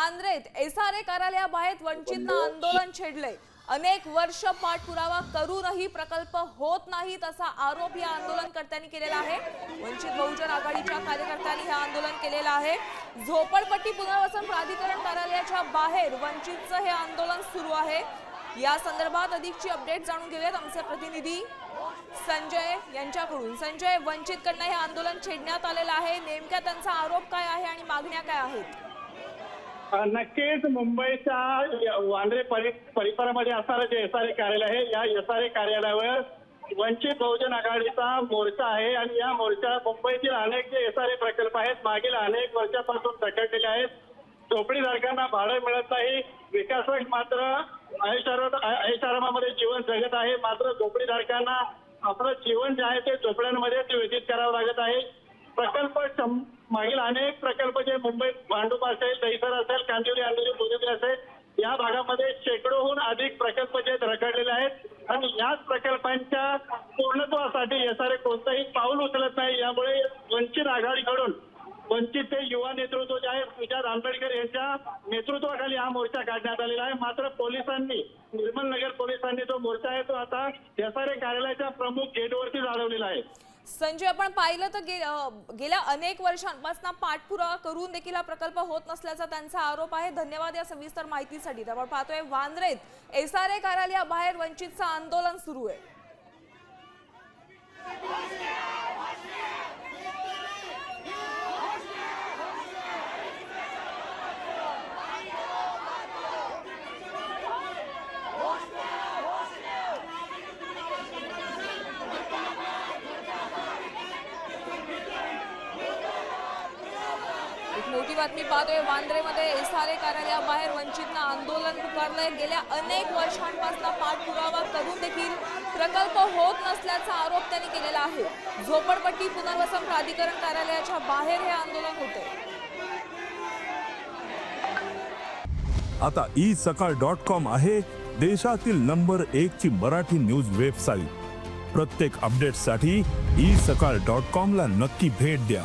वांद्रेत SRA कार्यालयाबाहेर वंचितनं आंदोलन छेडले अनेक वर्ष पाठपुरावा करूनही प्रकल्प होत नाहीत असा आरोप या आंदोलनकर्त्यांनी केलेला आहे. वंचित बहुजन आघाडीच्या कार्यकर्त्यांनी हे आंदोलन केलेलं आहे. झोपडपट्टी पुनर्वसन प्राधिकरण कार्यालयाच्या बाहेर वंचितचं हे आंदोलन सुरू आहे. या संदर्भात अधिकची अपडेट जाणून घेऊयात आमचे प्रतिनिधी संजय यांच्याकडून. संजय वंचितकडनं हे आंदोलन छेडण्यात आलेलं आहे. नेमक्या त्यांचा आरोप काय आहे आणि मागण्या काय आहेत? नक्कीच मुंबईच्या वांद्रे परि परिसरामध्ये असणारं जे एस आर ए कार्यालय आहे या एस आर ए कार्यालयावर वंचित बहुजन आघाडीचा मोर्चा आहे आणि या मोर्चा मुंबईतील अनेक जे एस आर ए प्रकल्प आहेत मागील अनेक वर्षापासून प्रकटलेले आहेत. झोपडीधारकांना भाडं मिळत नाही. विकासक मात्र ऐशारात- ऐशारामामध्ये जीवन जगत आहे. मात्र झोपडीधारकांना आपलं जीवन जे आहे ते झोपड्यांमध्ये ते व्यतीत करावं लागत आहे. प्रकल्प मागील अनेक प्रकल्प जे मुंबईत भांडूप असेल असेल कांदिवली अंधेरी बोरिवली असेल या भागामध्ये शेकडोहून अधिक प्रकल्प जे रखडलेले आहेत. आणि याच प्रकल्पांच्या पूर्णत्वासाठी एसआरए कोणतंही पाऊल उचलत नाही. यामुळे वंचित आघाडीकडून वंचितचे युवा नेतृत्व जे आहे सुजात आंबेडकर यांच्या नेतृत्वाखाली हा मोर्चा काढण्यात आलेला आहे. मात्र पोलिसांनी निर्मल नगर पोलिसांनी जो मोर्चा आहे तो आता एसआरए कार्यालयाच्या प्रमुख गेटवरती अडवलेला आहे. संजय आपण पाहिलं तर गे- गेल्या अनेक वर्षांपासून पाठपुरावा करून देखील हा प्रकल्प होत नसल्याचा त्यांचा आरोप आहे. धन्यवाद या सविस्तर माहितीसाठी. आपण पाहतोय वांद्रेत एसआरए कार्यालयाबाहेर वंचितचं आंदोलन सुरू आहे. एक मोठी बातमी पाहतोय. वांद्रेमध्ये एसआरए कार्यालयाबाहेर वंचितनं आंदोलन पुकारलंय. गेल्या अनेक वर्षांपासून पाठपुरावा करून देखील प्रकल्प होत नसल्याचा आरोप त्यांनी केलेला आहे. झोपडपट्टी पुनर्वसन प्राधिकरण कार्यालयाच्या बाहेर हे आंदोलन होते आता ई सकाळ डॉट कॉम आहे देशातील नंबर एक ची मराठी न्यूज वेबसाईट. प्रत्येक अपडेटसाठी ई सकाळ डॉट कॉम ला नक्की भेट द्या.